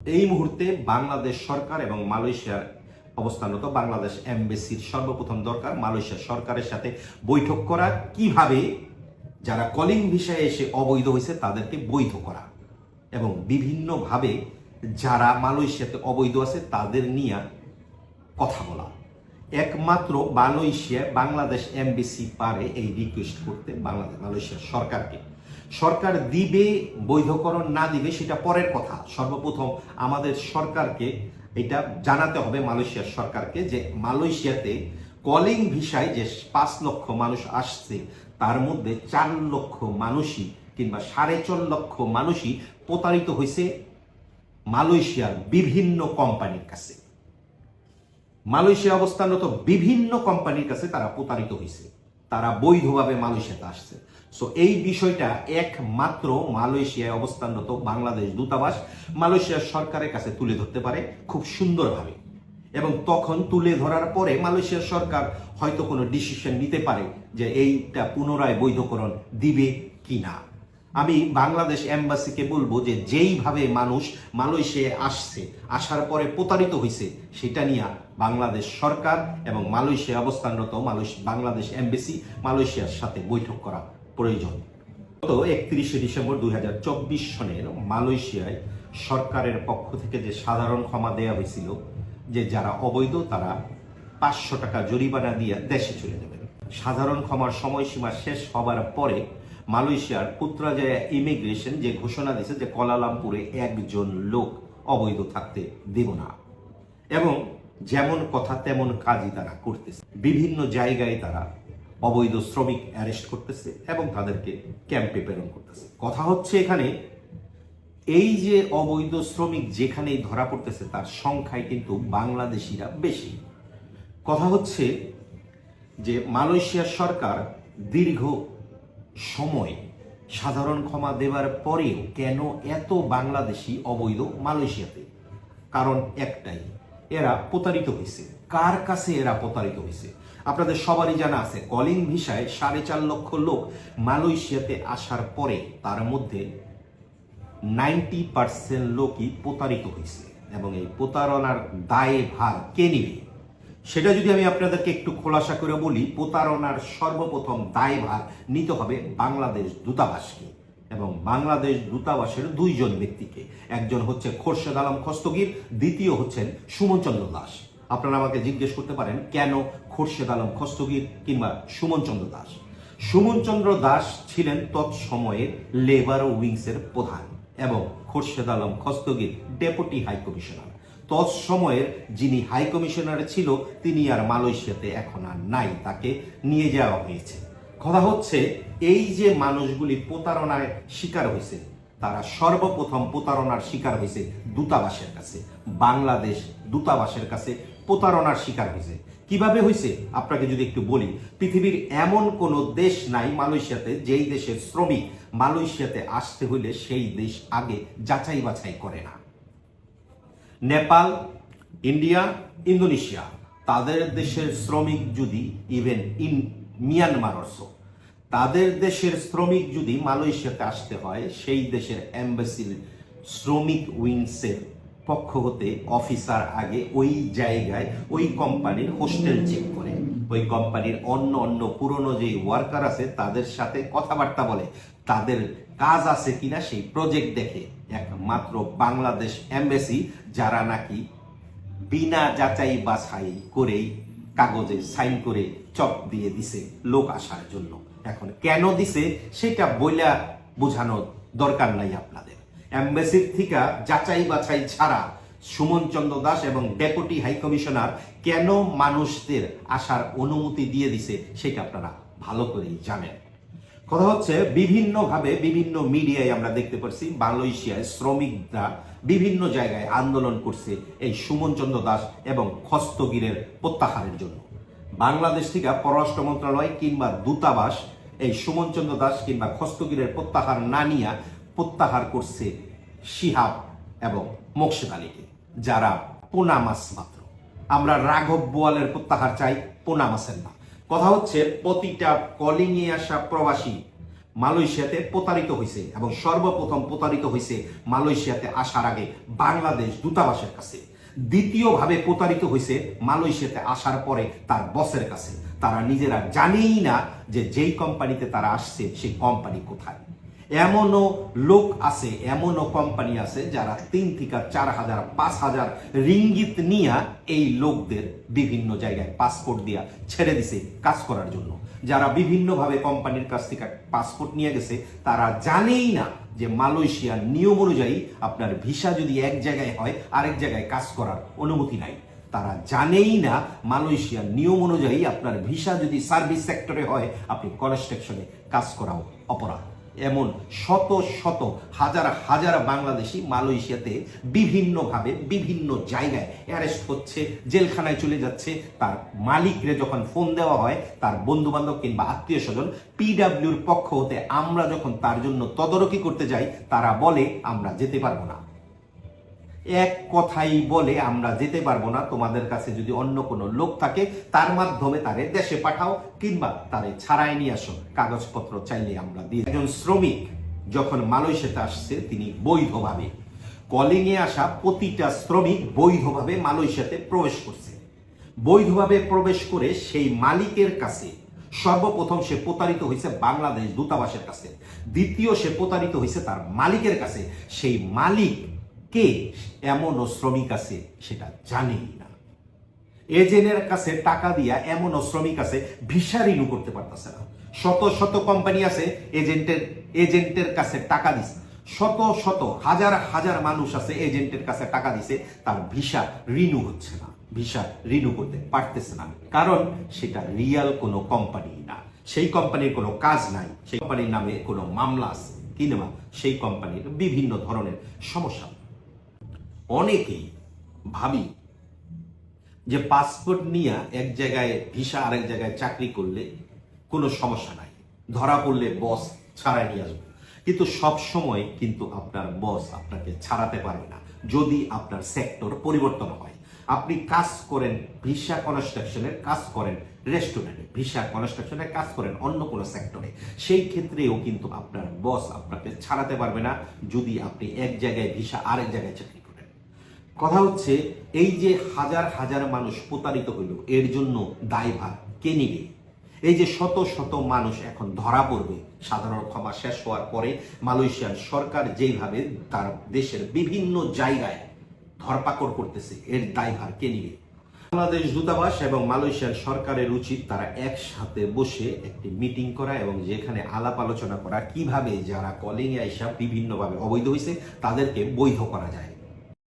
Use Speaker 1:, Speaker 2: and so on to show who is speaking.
Speaker 1: এই মুহূর্তে বাংলাদেশ সরকার এবং মালয়েশিয়ার অবস্থানরত বাংলাদেশ এমবেসির সর্বপ্রথম দরকার মালয়েশিয়া সরকারের সাথে বৈঠক করা। কীভাবে? যারা কলিং ভিসায় এসে অবৈধ হয়েছে, তাদেরকে বৈধ করা এবং বিভিন্নভাবে যারা মালয়েশিয়াতে অবৈধ আছে, তাদের নিয়ে কথা বলা। একমাত্র মালয়েশিয়া বাংলাদেশ এমবিসি পারে এই রিকোয়েস্ট করতে বাংলাদেশ, মালয়েশিয়ার সরকারকে। সরকার দিবে, বৈধকরণ না দিবে, সেটা পরের কথা। সর্বপ্রথম আমাদের সরকারকে এটা জানাতে হবে মালয়েশিয়ার সরকারকে যে মালয়েশিয়াতে কলিং ভিসায় যে পাঁচ লক্ষ মানুষ আসছে, তার মধ্যে চার লক্ষ মানুষই কিংবা সাড়ে চার লক্ষ মানুষই প্রতারিত হয়েছে মালয়েশিয়ার বিভিন্ন কোম্পানির কাছে। মালয়েশিয়া অবস্থানরত বিভিন্ন কোম্পানির কাছে তারা প্রতারিত হয়েছে। তারা বৈধভাবে মালয়েশিয়াতে আসছে। সো এই বিষয়টা একমাত্র মালয়েশিয়ায় অবস্থানরত বাংলাদেশ দূতাবাস মালয়েশিয়ার সরকারের কাছে তুলে ধরতে পারে খুব সুন্দরভাবে। এবং তখন তুলে ধরার পরে মালয়েশিয়ার সরকার হয়তো কোনো ডিসিশন নিতে পারে যে এইটা পুনরায় বৈধকরণ দিবে কি না আমি বাংলাদেশ এম্বাসিকে বলব যে যেইভাবে মানুষ মালয়েশিয়ায় আসছে, আসার পরে প্রতারিত হয়েছে সেটা নিয়ে বাংলাদেশ সরকার এবং মালয়েশিয়া অবস্থানরত বাংলাদেশ এমবেসি মালয়েশিয়ার সাথে বৈঠক করা প্রয়োজন। গত একত্রিশে ডিসেম্বর দুই হাজার চব্বিশ সনের মালয়েশিয়ায় সরকারের পক্ষ থেকে যে সাধারণ ক্ষমা দেয়া হয়েছিল, যে যারা অবৈধ, তারা পাঁচশো টাকা জরিমানা দিয়ে দেশে চলে যাবেন। সাধারণ ক্ষমার সময়সীমা শেষ হবার পরে মালয়েশিয়ার পুত্রাজয়া ইমিগ্রেশন যে ঘোষণা দিয়েছে যে কলালামপুরে একজন লোক অবৈধ থাকতে দেব না। এবং যেমন কথা তেমন কাজই তারা করতেছে। বিভিন্ন জায়গায় তারা অবৈধ শ্রমিক অ্যারেস্ট করতেছে এবং তাদেরকে ক্যাম্পে প্রেরণ করতেছে। কথা হচ্ছে এখানে, এই যে অবৈধ শ্রমিক যেখানেই ধরা পড়তেছে তার সংখ্যায় কিন্তু বাংলাদেশিরা বেশি। কথা হচ্ছে যে মালয়েশিয়ার সরকার দীর্ঘ সময় সাধারণ ক্ষমা দেওয়ার পরেও কেন এত বাংলাদেশি অবৈধ মালয়েশিয়াতে? কারণ একটাই, এরা প্রতারিত হয়েছে। কার কাছে এরা প্রতারিত হয়েছে? আপনাদের সবারই জানা আছে, কলিং ভিসায় সাড়ে চার লক্ষ লোক মালয়েশিয়াতে আসার পরে তার মধ্যে নাইনটি পার্সেন্ট লোকই প্রতারিত হয়েছে এবং এই প্রতারণার দায়ে ভার কে নিবে? সেটা যদি আমি আপনাদেরকে একটু খোলাসা করে বলি, প্রতারণার সর্বপ্রথম দায়ভার নিতে হবে বাংলাদেশ দূতাবাসকে এবং বাংলাদেশ দূতাবাসের দুইজন ব্যক্তিকে। একজন হচ্ছে খোরশেদ আলম খস্তগীর, দ্বিতীয় হচ্ছেন সুমন চন্দ্র দাস। আপনারা আমাকে জিজ্ঞেস করতে পারেন, কেন খোরশেদ আলম খস্তগীর কিংবা সুমন চন্দ্র দাস? সুমন চন্দ্র দাস ছিলেন তৎসময়ের লেবার উইংসের প্রধান এবং Khorshed Alam Khastagir deputy high commissioner তৎসময়ের যিনি হাই কমিশনার ছিল, তিনি আর মালয়েশিয়াতে এখন আর নাই, তাকে নিয়ে যাওয়া হয়েছে। কথা হচ্ছে, এই যে মানুষগুলি প্রতারণার শিকার হয়েছে, তারা সর্বপ্রথম প্রতারণার শিকার হয়েছে দূতাবাসের কাছে। বাংলাদেশ দূতাবাসের কাছে প্রতারণার শিকার হয়েছে। কীভাবে হয়েছে? আপনাকে যদি একটু বলি, পৃথিবীর এমন কোন দেশ নাই মালয়েশিয়াতে যেই দেশের শ্রমিক মালয়েশিয়াতে আসতে হইলে সেই দেশ আগে যাচাই বাছাই করে না। Nepal, India, Indonesia. তাদের দেশের শ্রমিক যদি ইভেন ইন মিয়ানমার অর্সো তাদের দেশের শ্রমিক যদি মালয়েশিয়াতে আসতে হয়, সেই দেশের এম্বাসির শ্রমিক উইংসের পক্ষ হতে অফিসার আগে ওই জায়গায় ওই কোম্পানির হোস্টেল চেক করে। ওই কোম্পানির অন্য অন্য পুরনো যে ওয়ার্কার আছে, তাদের সাথে কথাবার্তা বলে। তাদের কাজ আছে কিনা সেই প্রজেক্ট দেখে। একমাত্র বাংলাদেশ এমবেসি যারা নাকি বিনা যাচাই বাছাই করেই কাগজে সাইন করে চক দিয়ে দিছে লোক আসার জন্য। এখন কেন দিছে সেটা বইলা বোঝানোর দরকার নাই আপনাদের। এম্বাসির থেকে যাচাই বাছাই ছাড়া সুমন চন্দ্র দাস এবং ডেপুটি হাই কমিশনার কেন মানুষদের আসার অনুমতি দিয়ে দিছে সেটা আপনারা ভালো করেই জানেন। কথা হচ্ছে, বিভিন্নভাবে বিভিন্ন মিডিয়ায় আমরা দেখতে পাচ্ছি মালয়েশিয়ায় শ্রমিকরা বিভিন্ন জায়গায় আন্দোলন করছে এই সুমন চন্দ্র দাস এবং খস্তগিরের প্রত্যাহারের জন্য। বাংলাদেশ থেকে পররাষ্ট্র মন্ত্রণালয় কিংবা দূতাবাস এই সুমন চন্দ্র দাস কিংবা খস্তগিরের প্রত্যাহার না নিয়া প্রত্যাহার করছে শিহাব এবং মোকশেদ আলীকে, যারা পোনা মাছ মাত্র। আমরা রাঘব বোয়ালের প্রত্যাহার চাই, পোনা মাছের না কথা হচ্ছে, প্রতিটা কলিংয়ে আসা প্রবাসী মালয়েশিয়াতে প্রতারিত হয়েছে এবং সর্বপ্রথম প্রতারিত হয়েছে মালয়েশিয়াতে আসার আগে বাংলাদেশ দূতাবাসের কাছে। দ্বিতীয়ভাবে প্রতারিত হয়েছে মালয়েশিয়াতে আসার পরে তার বসের কাছে। তারা নিজেরা জানেই না যে যেই কোম্পানিতে তারা আসছে, সেই কোম্পানি কোথায়। এমনও লোক আছে, এমনও কোম্পানি আছে যারা তিন থেকে চার হাজার, পাঁচ হাজার রিঙ্গিত নিয়ে এই লোকদের বিভিন্ন জায়গায় পাসপোর্ট দিয়া ছেড়ে দিছে কাজ করার জন্য। যারা বিভিন্নভাবে কোম্পানির কাছ থেকে পাসপোর্ট নিয়ে গেছে, তারা জানেই না যে মালয়েশিয়ার নিয়ম অনুযায়ী আপনার ভিসা যদি এক জায়গায় হয়, আরেক জায়গায় কাজ করার অনুমতি নাই। তারা জানেই না মালয়েশিয়ার নিয়ম অনুযায়ী আপনার ভিসা যদি সার্ভিস সেক্টরে হয়, আপনি কনস্ট্রাকশনে কাজ করাও অপরাধ। এমন শত শত, হাজার হাজার বাংলাদেশি মালয়েশিয়াতে বিভিন্নভাবে, বিভিন্ন জায়গায় অ্যারেস্ট হচ্ছে, জেলখানায় চলে যাচ্ছে। তার মালিকরে যখন ফোন দেওয়া হয়, তার বন্ধু বান্ধব কিংবা আত্মীয় স্বজন পিডাব্লিউর পক্ষ হতে আমরা যখন তার জন্য তদারকি করতে যাই, তারা বলে, আমরা যেতে পারব না। এক কথাই বলে আমরা যেতে পারব না। তোমাদের কাছে যদি অন্য কোনো লোক থাকে, তার মাধ্যমে তারে দেশে পাঠাও কিংবা তারে ছাড়াই নিয়ে আসো। কাগজপত্র চাইলে আমরা দিই একজন শ্রমিক যখন মালয়েশিয়াতে আসছে, তিনি বৈধভাবে কলিং এ আসা প্রতিটা শ্রমিক বৈধভাবে মালয়েশিয়াতে প্রবেশ করছে। বৈধভাবে প্রবেশ করে সেই মালিকের কাছে সর্বপ্রথম সে প্রতারিত হয়েছে বাংলাদেশ দূতাবাসের কাছে। দ্বিতীয় সে প্রতারিত হয়েছে তার মালিকের কাছে। সেই মালিক কে এমনও শ্রমিক আছে সেটা জানেই না। এজেন্টের কাছে টাকা দিয়া এমনও শ্রমিক আছে ভিসা রিনিউ করতে পারতেছে না। শত শত কোম্পানি আছে এজেন্টের এজেন্টের কাছে টাকা দিছে। শত শত, হাজার হাজার মানুষ আছে এজেন্টের কাছে টাকা দিছে, তার ভিসা রিনিউ হচ্ছে না। ভিসা রিনিউ করতে পারতেছে না। কারণ সেটা রিয়াল কোনো কোম্পানি না। সেই কোম্পানির কোনো কাজ নাই। সেই কোম্পানির নামে কোনো মামলা আছে। কিংবা সেই কোম্পানির বিভিন্ন ধরনের সমস্যা। অনেকেই ভাবি যে পাসপোর্ট নিয়ে এক জায়গায় ভিসা আরেক জায়গায় চাকরি করলে কোনো সমস্যা নাই। ধরা পড়লে বস ছাড়াই নিয়ে আসবে। কিন্তু সব সময় কিন্তু আপনার বস আপনাকে ছাড়াতে পারবে না। যদি আপনার সেক্টর পরিবর্তন হয়। আপনি কাজ করেন ভিসা কনস্ট্রাকশনের, কাজ করেন রেস্টুরেন্টে, ভিসা কনস্ট্রাকশনের, কাজ করেন অন্য কোনো সেক্টরে। সেই ক্ষেত্রেও কিন্তু আপনার বস আপনাকে ছাড়াতে পারবে না। যদি আপনি এক জায়গায় ভিসা আরেক জায়গায় চাকরি কথা হচ্ছে, এই যে হাজার হাজার মানুষ প্রতারিত হইল, এর জন্য দায়ভার কে নিবে? এই যে শত শত মানুষ এখন ধরা পড়বে, সাধারণ ক্ষমা শেষ হওয়ার পরে মালয়েশিয়ার সরকার যেইভাবে তার দেশের বিভিন্ন জায়গায় ধরপাকড় করতেছে, এর দায়ভার কে নিবে? বাংলাদেশ দূতাবাস এবং মালয়েশিয়ার সরকারের উচিত তারা একসাথে বসে একটি মিটিং করা এবং যেখানে আলাপ আলোচনা করা, কীভাবে যারা কলিং আইসা বিভিন্নভাবে অবৈধ হয়েছে তাদেরকে বৈধ করা যায়।